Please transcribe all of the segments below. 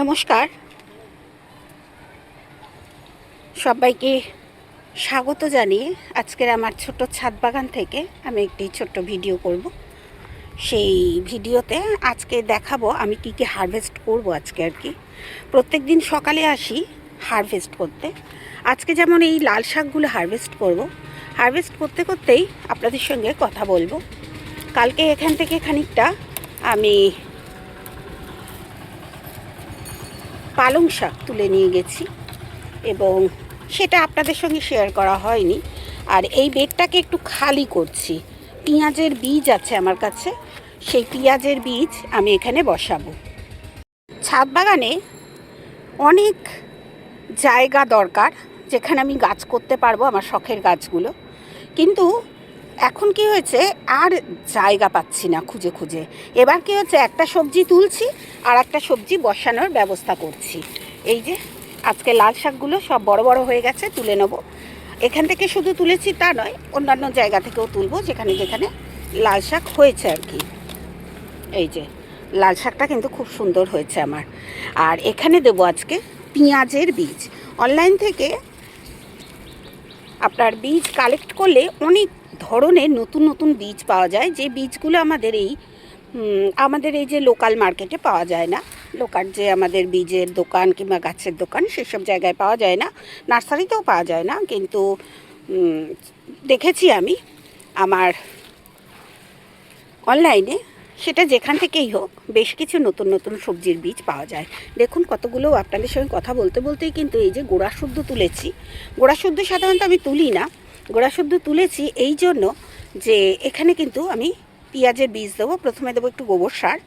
নমস্কার। সবাইকে স্বাগত জানিয়ে আজকের আমার ছোট ছাদ বাগান থেকে আমি একটি ছোট্ট ভিডিও করব। সেই ভিডিওতে আজকে দেখাবো আমি কি কি হারভেস্ট করব আজকে আর কি। প্রত্যেক দিন সকালে আসি হারভেস্ট করতে। আজকে যেমন এই লাল শাকগুলো হারভেস্ট করব, হারভেস্ট করতে করতেই আপনাদের সঙ্গে কথা বলব। কালকে এখান থেকে খানিকটা আমি পালং শাক তুলে নিয়ে গেছি এবং সেটা আপনাদের সঙ্গে শেয়ার করা হয়নি। আর এই বেডটাকে একটু খালি করছি। পেঁয়াজের বীজ আছে আমার কাছে, সেই পেঁয়াজের বীজ আমি এখানে বসাবো। ছাদ বাগানে অনেক জায়গা দরকার যেখানে আমি গাছ করতে পারব আমার শখের গাছগুলো। কিন্তু এখন কি হয়েছে? আর জায়গা পাচ্ছি না খুঁজে খুঁজে। এবার কি হচ্ছে? একটা সবজি তুলছি, আর একটা সবজি বসানোর ব্যবস্থা করছি। এই যে, আজকে লাল শাকগুলো সব বড় বড় হয়ে গেছে, তুলে নেব। এখান থেকে শুধু তুলেছি তা নয়, অন্যান্য জায়গা থেকেও তুলবো, যেখানে যেখানে লাল শাক হয়েছে আর কি। এই যে, লাল শাকটা কিন্তু খুব সুন্দর হয়েছে আমার। আর এখানে দেবো আজকে পেঁয়াজের বীজ। অনলাইন থেকে আপনার বীজ কালেক্ট করলে অনেক ধরনের নতুন নতুন বীজ পাওয়া যায়। যে বীজগুলো আমাদের এই আমাদের এই যে লোকাল মার্কেটে পাওয়া যায় না লোকাল যে আমাদের বীজের দোকান কিংবা গাছের দোকান, সেসব জায়গায় পাওয়া যায় না। নার্সারিতেও পাওয়া যায় না, কিন্তু দেখেছি আমি আমার অনলাইনে সেটা যেখান থেকেই হোক, বেশ কিছু নতুন নতুন সবজির বীজ পাওয়া যায়। দেখুন কতগুলো আপনাদের সঙ্গে কথা বলতে বলতেই কিন্তু এই যে গোড়া শুদ্ধ তুলেছি। গোড়া শুদ্ধ সাধারণত আমি তুলি না গোড়া শুদ্ধ তুলেছি এই জন্য যে এখানে কিন্তু আমি পেঁয়াজের বীজ দেবো। প্রথমে দেবো একটু গোবর সার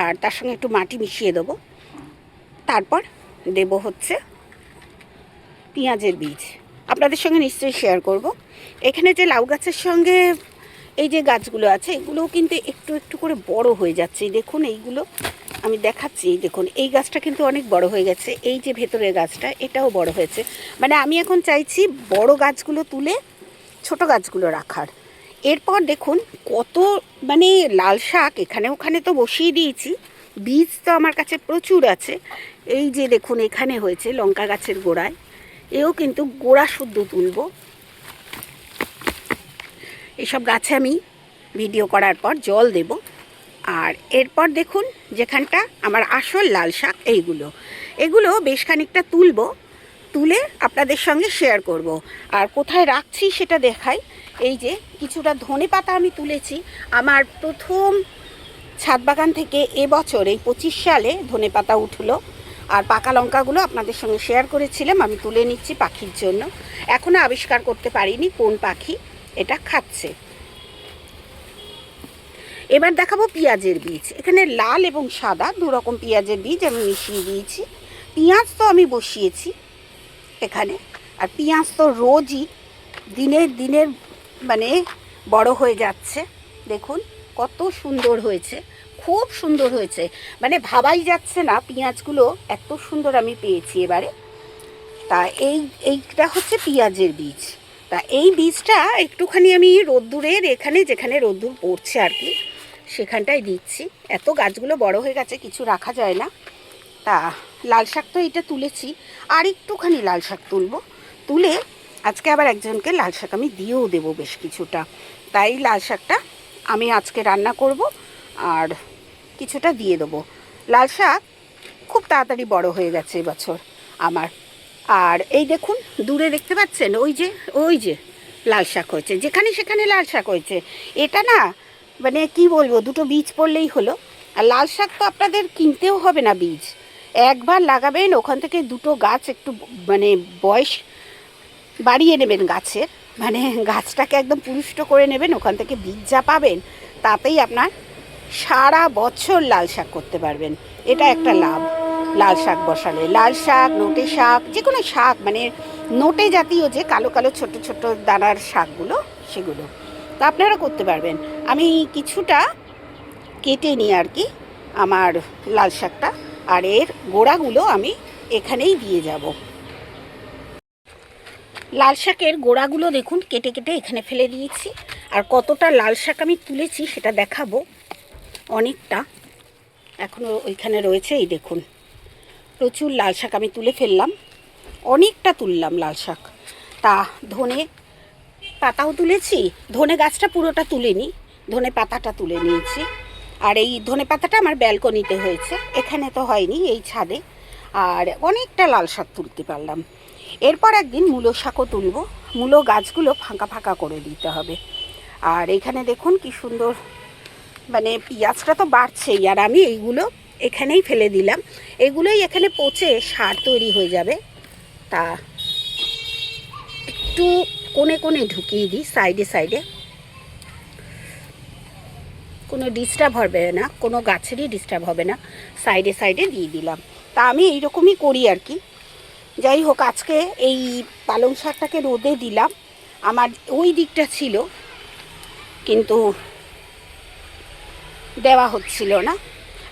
আর তার সঙ্গে একটু মাটি মিশিয়ে দেবো। তারপর দেব হচ্ছে পেঁয়াজের বীজ। আপনাদের সঙ্গে নিশ্চয়ই শেয়ার করব। এখানে যে লাউ গাছের সঙ্গে এই যে গাছগুলো আছে, এগুলোও কিন্তু একটু একটু করে বড় হয়ে যাচ্ছে। দেখুন, এইগুলো আমি দেখাচ্ছি দেখুন, এই গাছটা কিন্তু অনেক বড় হয়ে গেছে। এই যে ভেতরের গাছটা, এটাও বড় হয়েছে। মানে আমি এখন চাইছি বড় গাছগুলো তুলে ছোট গাছগুলো রাখার। এরপর দেখুন, কত মানে লাল শাক, এখানে ওখানে তো বসিয়ে দিয়েছি। বীজ তো আমার কাছে প্রচুর আছে। এই যে দেখুন, এখানে হয়েছে লঙ্কা গাছের গোড়ায়। এও কিন্তু গোড়া শুদ্ধ তুলবো। এসব গাছে আমি ভিডিও করার পর জল দেব। আর এরপর দেখুন যেখানটা আমার আসল লাল শাক, এইগুলো। এগুলো বেশ খানিকটা তুলবো, তুলে আপনাদের সঙ্গে শেয়ার করব। আর কোথায় রাখছি সেটা দেখাই। এই যে কিছুটা ধনে পাতা আমি তুলেছি। আমার প্রথম ছাদ বাগান থেকে এবছর এই পঁচিশ সালে ধনে পাতা উঠল। আর পাকা লঙ্কাগুলো আপনাদের সঙ্গে শেয়ার করেছিলাম, আমি তুলে নিচ্ছি পাখির জন্য। এখনও আবিষ্কার করতে পারিনি কোন পাখি এটা খাচ্ছে। এবার দেখাবো পেঁয়াজের বীজ। এখানে লাল এবং সাদা, দু রকম পেঁয়াজের বীজ আমি মিশিয়ে দিয়েছি। পেঁয়াজ তো আমি বসিয়েছি এখানে। আর পেঁয়াজ তো রোজই দিনের দিনের মানে বড় হয়ে যাচ্ছে। দেখুন কত সুন্দর হয়েছে, খুব সুন্দর হয়েছে। মানে ভাবাই যাচ্ছে না পেঁয়াজগুলো এত সুন্দর আমি পেয়েছি এবারে। তা এই, এইটা হচ্ছে পেঁয়াজের বীজ। তা এই বীজটা একটুখানি আমি রোদ্দুরের এখানে, যেখানে রোদ্দুর পড়ছে আর কি সেখানটায় দিচ্ছি। এত গাছগুলো বড় হয়ে গেছে, কিছু রাখা যায় না। তা লাল শাক তো এটা তুলেছি। আর একটুখানি লাল শাক তুলবো। তুলে আজকে আবার একজনকে লাল শাক আমি দিয়েও দেবো বেশ কিছুটা। তাই লাল শাকটা আমি আজকে রান্না করব আর কিছুটা দিয়ে দেবো। লাল শাক খুব তাড়াতাড়ি বড় হয়ে গেছে এবছর আমার। আর এই দেখুন, দূরে দেখতে পাচ্ছেন? ওই যে ওই যে লাল শাক হয়েছে। যেখানে সেখানে লাল শাক হয়েছে। এটা না মানে কি বলব, দুটো বীজ পড়লেই হলো। আর লাল শাক তো আপনাদের কিনতেও হবে না বীজ। একবার লাগাবেন, ওখান থেকে দুটো গাছ একটু মানে বয়স বাড়িয়ে নেবেন গাছের। মানে গাছটাকে একদম পুরুষ্ট করে নেবেন, ওখান থেকে বীজ যা পাবেন, তাতেই আপনার সারা বছর লাল শাক করতে পারবেন। এটা একটা লাভ, লাল শাক বসালে। লাল শাক, নোটে শাক যে কোনো শাক মানে নোটে জাতীয় যে কালো কালো ছোট ছোট দানার শাকগুলো, সেগুলো। তা আপনারা করতে পারবেন। আমি কিছুটা কেটে নিই আর কি আমার লাল শাকটা, আর এর গোড়াগুলো আমি এখানেই দিয়ে যাব। লাল শাকের গোড়াগুলো দেখুন, কেটে কেটে এখানে ফেলে দিয়েছি। আর কতটা লাল শাক আমি তুলেছি সেটা দেখাবো। অনেকটা। এখনও ওইখানে রয়েছে, এই দেখুন। প্রচুর লাল শাক আমি তুলে ফেললাম। অনেকটা তুললাম লাল শাক। তা ধনে পাতাও তুলেছি, ধনে গাছটা পুরোটা তুলিনি। ধনে পাতাটা তুলে নিয়েছি। আর এই ধনে পাতাটা আমার ব্যালকনিতে হয়েছে। এখানে তো হয়নি এই ছাদে। আর অনেকটা লাল শাক তুলতে পারলাম। এরপর একদিন মূলো শাকও তুলব। মূলো গাছগুলো ফাঁকা ফাঁকা করে দিতে হবে। আর এখানে দেখুন কি সুন্দর মানে পেঁয়াজটা তো বাড়ছেই। আর আমি এইগুলো এখানেই ফেলে দিলাম। এগুলোই এখানে পচে সার তৈরি হয়ে যাবে। তা একটু কোণে কোণে ঢুকিয়ে দিই, সাইডে সাইডে। কোনো ডিস্টার্ব হবে না, কোনো গাছেরই ডিস্টার্ব হবে না। সাইডে সাইডে দিয়ে দিলাম। তা আমি এইরকমই করি আর কি। যাই হোক, আজকে এই পালং শাকটাকে রোদে দিলাম। আমার ওই দিকটা ছিল, কিন্তু দেওয়া হচ্ছিল না।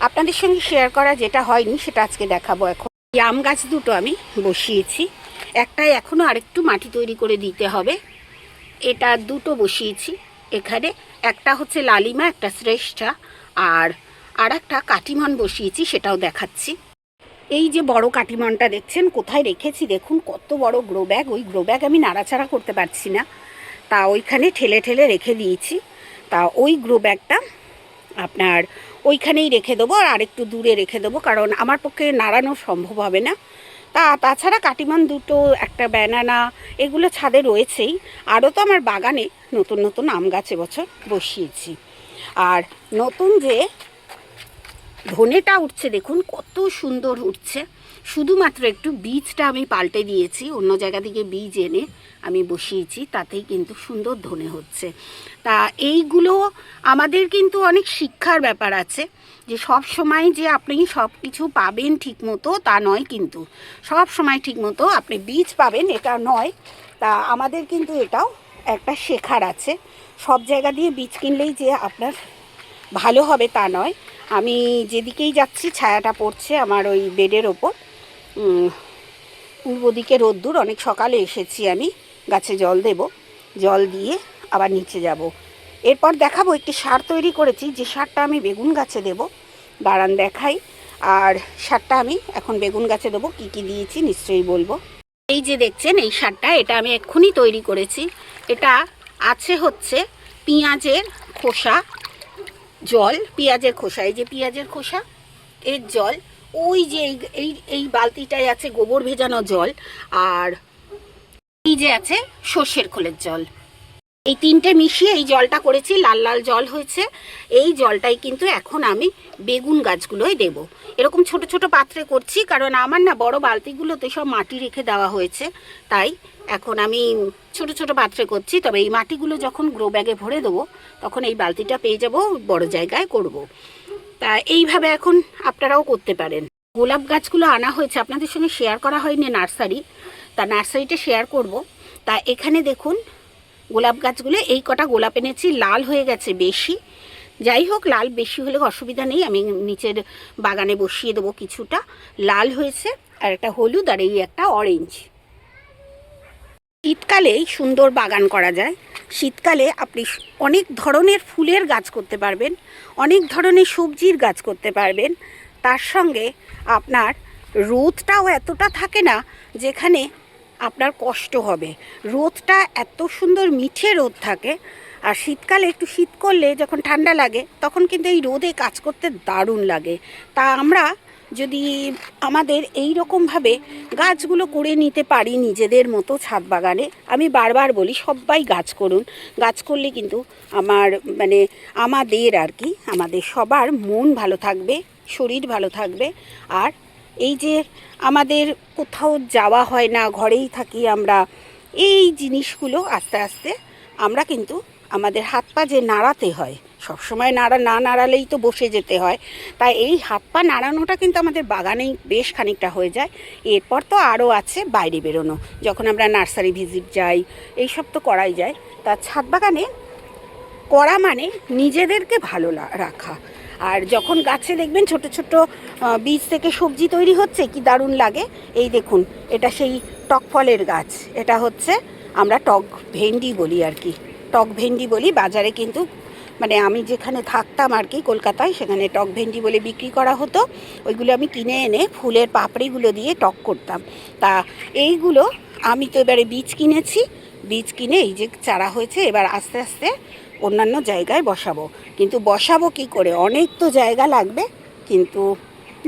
আপনাদের সঙ্গে শেয়ার করা যেটা হয়নি, সেটা আজকে দেখাবো এখন। আম গাছ দুটো আমি বসিয়েছি। একটাই এখনও আরেকটু মাটি তৈরি করে দিতে হবে। এটা দুটো বসিয়েছি এখানে। একটা হচ্ছে লালিমা, একটা শ্রেষ্ঠা, আর আর একটা কাটিমন বসিয়েছি, সেটাও দেখাচ্ছি। এই যে বড় কাটিমনটা দেখছেন, কোথায় রেখেছি? দেখুন, কত বড় গ্রো ব্যাগ ওই গ্রো ব্যাগ আমি নাড়াচাড়া করতে পারছি না। তা ওইখানে ঠেলে ঠেলে রেখে দিয়েছি। তা ওই গ্রো ব্যাগটা আপনার ওইখানেই রেখে দেবো, আর আরেকটু দূরে রেখে দেবো, কারণ আমার পক্ষে নাড়ানো সম্ভব হবে না। তা তাছাড়া কাটিমান দুটো, একটা ব্যানানা এগুলো ছাদে রয়েছেই। আরও তো আমার বাগানে নতুন নতুন আম গাছ এবছর বসিয়েছি। আর নতুন যে ধনেটা উঠছে, দেখুন কত সুন্দর উঠছে। শুধুমাত্র একটু বীজটা আমি পাল্টে দিয়েছি, অন্য জায়গা থেকে বীজ এনে আমি বসিয়েছি, তাতেই কিন্তু সুন্দর ধনে হচ্ছে। তা এইগুলো আমাদের কিন্তু অনেক শিক্ষার ব্যাপার আছে, যে সব সময় যে আপনি সব কিছু পাবেন ঠিকমতো, তা নয় কিন্তু। সব সময় ঠিকমতো আপনি বীজ পাবেন, এটা নয়। তা আমাদের কিন্তু এটাও একটা শেখার আছে। সব জায়গা দিয়ে বীজ কিনলেই যে আপনার ভালো হবে তা নয়। আমি যেদিকেই যাচ্ছি, ছায়াটা পড়ছে আমার ওই বেডের ওপর। পূর্ব দিকে রোদ্দুর, অনেক সকালে এসেছি আমি, গাছে জল দেব। জল দিয়ে আবার নিচে যাব। এরপর দেখাবো একটি সার তৈরি করেছি, যে সারটা আমি বেগুন গাছে দেব। দাঁড়ান দেখাই। আর সারটা আমি এখন বেগুন গাছে দেবো। কী কী দিয়েছি নিশ্চয়ই বলব। এই যে দেখছেন, এই সারটা এটা আমি এক্ষুনি তৈরি করেছি। এটা আছে হচ্ছে পেঁয়াজের খোসা, জল, পেঁয়াজের খোসা। এই যে পেঁয়াজের খোসা, এর জল, ওই যে এই এই এই বালতিটায় আছে গোবর ভেজানো জল, আর এই যে আছে সর্ষের খোলের জল। এই তিনটে মিশিয়ে এই জলটা করেছি, লাল লাল জল হয়েছে। এই জলটাই কিন্তু এখন আমি বেগুন গাছগুলোই দেব। এরকম ছোট ছোট পাত্রে করছি, কারণ আমার না বড় বালতিগুলোতে সব মাটি রেখে দেওয়া হয়েছে। তাই এখন আমি ছোট ছোট পাত্রে করছি, তবে এই মাটিগুলো যখন গ্রো ব্যাগে ভরে দেবো, তখন এই বালতিটা পেয়ে যাব, বড় জায়গায় করব। তা এইভাবে এখন আপনারাও করতে পারেন। গোলাপ গাছগুলো আনা হয়েছে, আপনাদের সঙ্গে শেয়ার করা হয়নি নার্সারি তা নার্সারিটা শেয়ার করব। তা এখানে দেখুন গোলাপ গাছগুলো, এই কটা গোলাপ এনেছি, লাল হয়ে গেছে বেশি। যাই হোক, লাল বেশি হলে অসুবিধা নেই, আমি নিচের বাগানে বসিয়ে দেবো কিছুটা। লাল হয়েছে, আর একটা হলুদ, আর এই একটা অরেঞ্জ শীতকালেই সুন্দর বাগান করা যায়। শীতকালে আপনি অনেক ধরনের ফুলের গাছ করতে পারবেন, অনেক ধরনের সবজির গাছ করতে পারবেন। তার সঙ্গে আপনার রোদটাও এতটা থাকে না, যেখানে আপনার কষ্ট হবে। রোদটা এত সুন্দর মিঠে রোদ থাকে, আর শীতকালে একটু শীত করলে যখন ঠান্ডা লাগে, তখন কিন্তু এই রোদে কাজ করতে দারুণ লাগে। তা আমরা যদি আমাদের এই রকমভাবে গাছগুলো করে নিতে পারি নিজেদের মতো ছাদ বাগানে, আমি বারবার বলি সবাই গাছ করুন। গাছ করলে কিন্তু আমার মানে আমাদের আর কি, আমাদের সবার মন ভালো থাকবে, শরীর ভালো থাকবে, আর এই যে আমাদের কোথাও যাওয়া হয় না, ঘরেই থাকি আমরা, এই জিনিসগুলো আস্তে আস্তে আমরা কিন্তু আমাদের হাত পা যে নাড়াতে হয়, সবসময় নাড়া, না নাড়ালেই তো বসে যেতে হয়, তাই এই হাত পা নাড়ানোটা কিন্তু আমাদের বাগানেই বেশ খানিকটা হয়ে যায়, এরপর তো আরও আছে বাইরে বেরোনো, যখন আমরা নার্সারি ভিজিট যাই, এইসব তো করাই যায়, তা ছাদ বাগানে করা মানে নিজেদেরকে ভালো রাখা আর যখন গাছে দেখবেন ছোট ছোট বীজ থেকে সবজি তৈরি হচ্ছে, কি দারুণ লাগে। এই দেখুন, এটা সেই টক ফলের গাছ। এটা হচ্ছে আমরা টক ভেন্ডি বলি আর কি। টক ভেন্ডি বলি, বাজারে কিন্তু মানে আমি যেখানে থাকতাম আর কি কলকাতায়, সেখানে টক ভেন্ডি বলে বিক্রি করা হতো। ওইগুলো আমি কিনে এনে ফুলের পাপড়িগুলো দিয়ে টক করতাম। তা এইগুলো আমি তো এবারে বীজ কিনেছি। বীজ কিনে এই যে চারা হয়েছে, এবার আস্তে আস্তে অন্যান্য জায়গায় বসাবো। কিন্তু বসাবো কি করে? অনেক তো জায়গা লাগবে, কিন্তু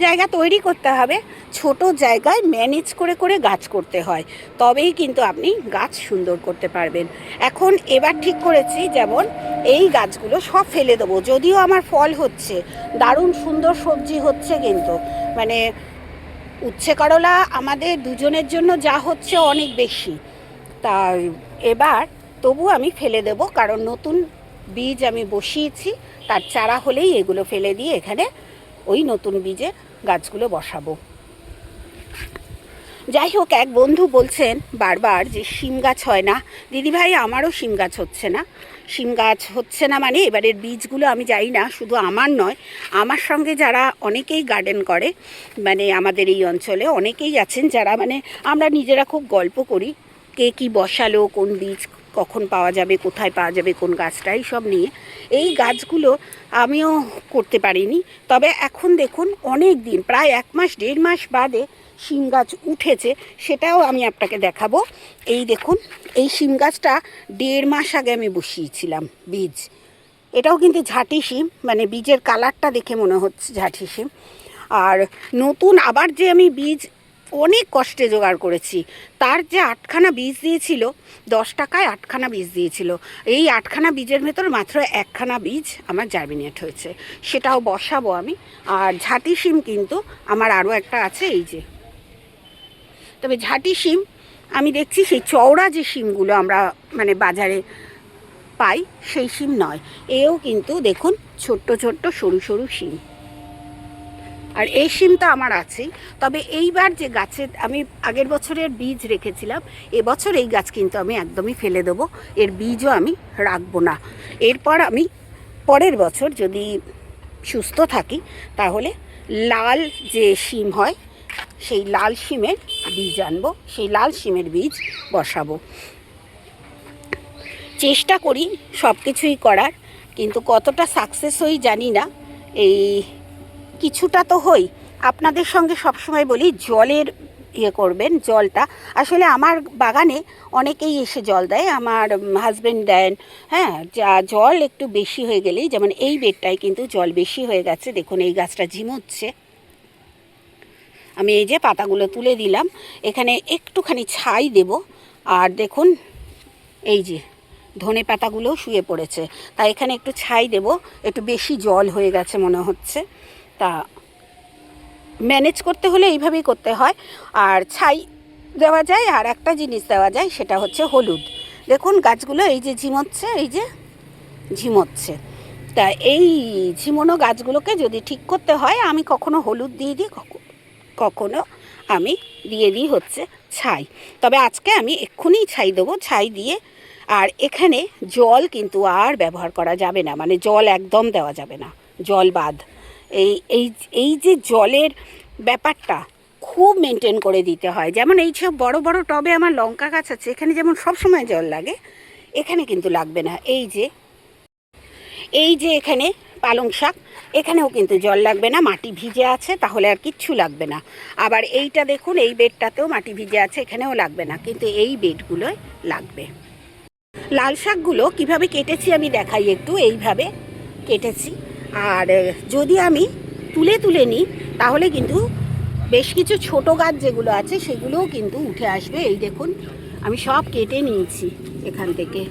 জায়গা তৈরি করতে হবে। ছোট জায়গায় ম্যানেজ করে করে গাছ করতে হয়। তবেই কিন্তু আপনি গাছ সুন্দর করতে পারবেন। এখন এবার ঠিক করেছি, যেমন এই গাছগুলো সব ফেলে দেবো। যদিও আমার ফল হচ্ছে, দারুণ সুন্দর সবজি হচ্ছে কিন্তু। মানে উচ্ছে করলা আমাদের দুজনের জন্য যা হচ্ছে অনেক বেশি। তা এবার তবু আমি ফেলে দেব, কারণ নতুন বীজ আমি বসিয়েছি, তার চারা হলেই এগুলো ফেলে দিয়ে এখানে ওই নতুন বীজে গাছগুলো বসাবো। যাই হোক, এক বন্ধু বলছেন বারবার যে শিম গাছ হয় না। দিদিভাই, আমারও শিম গাছ হচ্ছে না। শিম গাছ হচ্ছে না মানে এবারের বীজগুলো আমি জানি না, শুধু আমার নয়, আমার সঙ্গে যারা অনেকেই গার্ডেন করে মানে আমাদের এই অঞ্চলে অনেকেই আছেন যারা মানে আমরা নিজেরা খুব গল্প করি, কে কি বসালো, কোন বীজ কখন পাওয়া যাবে, কোথায় পাওয়া যাবে, কোন গাছটা সব নিয়ে। এই গাছগুলো আমিও করতে পারিনি। তবে এখন দেখুন, অনেক দিন, প্রায় এক মাস, দেড় মাস বাদে শিম গাছ উঠেছে, সেটাও আমি আপনাকে দেখাবো। এই দেখুন, এই শিম গাছটা দেড় মাস আগে আমি বসিয়েছিলাম বীজ। এটাও কিন্তু ঝাঁটি শিম মানে বীজের কালারটা দেখে মনে হচ্ছে ঝাঁটি শিম। আর নতুন আবার যে আমি বীজ অনেক কষ্টে জোগাড় করেছি। তার যে আটখানা বীজ দিয়েছিল, দশ টাকায় আটখানা বীজ দিয়েছিল। এই আটখানা বীজের ভেতর মাত্র একখানা বীজ আমার জার্মিনেট হয়েছে। সেটাও বসাবো আমি। আর ঝাঁটি শিম কিন্তু আমার আরও একটা আছে, এই যে। তবে ঝাঁটি শিম, আমি দেখছি সেই চওড়া যে শিমগুলো আমরা মানে বাজারে পাই, সেই শিম নয়। এও কিন্তু দেখুন, ছোট্ট ছোট্ট সরু সরু শিম। আর এই সিম তো আমার আছেই। তবে এইবার যে গাছের আমি আগের বছরের বীজ রেখেছিলাম, এবছর এই গাছ কিন্তু আমি একদমই ফেলে দেবো। এর বীজও আমি রাখব না। এরপর আমি পরের বছর যদি সুস্থ থাকি, তাহলে লাল যে শিম হয়, সেই লাল শিমের বীজ আনব, সেই লাল শিমের বীজ বসাবো। চেষ্টা করি সব কিছুই করার, কিন্তু কতটা সাকসেস হই জানি না। এই কিছুটা তো হই। আপনাদের সঙ্গে সবসময় বলি, জলের ইয়ে করবেন, জলটা। আসলে আমার বাগানে অনেকেই এসে জল দেয়। আমার হাজব্যান্ড দেন হ্যাঁ যা জল একটু বেশি হয়ে গেলেই, যেমন এই বেডটায় কিন্তু জল বেশি হয়ে গেছে। দেখুন, এই গাছটা ঝিমোচ্ছে। আমি এই যে পাতাগুলো তুলে দিলাম, এখানে একটুখানি ছাই দেব। আর দেখুন, এই যে ধনে পাতাগুলোও শুয়ে পড়েছে। তাই এখানে একটু ছাই দেব। একটু বেশি জল হয়ে গেছে মনে হচ্ছে। ম্যানেজ করতে হলে এইভাবেই করতে হয়। আর ছাই দেওয়া যায়, আর একটা জিনিস দেওয়া যায়, সেটা হচ্ছে হলুদ। দেখুন, গাছগুলো এই যে ঝিমোচ্ছে, এই যে ঝিমোচ্ছে। তা এই ঝিমোনো গাছগুলোকে যদি ঠিক করতে হয়, আমি কখনো হলুদ দিয়ে দিই, কখ- কখনো আমি দিয়ে দিই হচ্ছে ছাই। তবে আজকে আমি এক্ষুনি ছাই দেবো, ছাই দিয়ে। আর এখানে জল কিন্তু আর ব্যবহার করা যাবে না মানে জল একদম দেওয়া যাবে না, জল বাদ। এই এই এই যে জলের ব্যাপারটা খুব মেনটেন করে দিতে হয়। যেমন এই সব বড় বড় টবে আমার লঙ্কা গাছ আছে, এখানে যেমন সব সময় জল লাগে, এখানে কিন্তু লাগবে না। এই যে এই যে এখানে পালং শাক, এখানেও কিন্তু জল লাগবে না, মাটি ভিজে আছে, তাহলে আর কিচ্ছু লাগবে না। আবার এইটা দেখুন, এই বেডটাতেও মাটি ভিজে আছে, এখানেও লাগবে না, কিন্তু এই বেডগুলোয় লাগবে। লাল শাকগুলো কীভাবে কেটেছি আমি দেখাই একটু, এইভাবে কেটেছি। আর যদি আমি তুলে তুলে নিই, তাহলে কিন্তু বেশ কিছু ছোট গাছ যেগুলো আছে, সেগুলোও কিন্তু উঠে আসবে। এই দেখুন, আমি সব কেটে নিয়েছি এখান থেকে।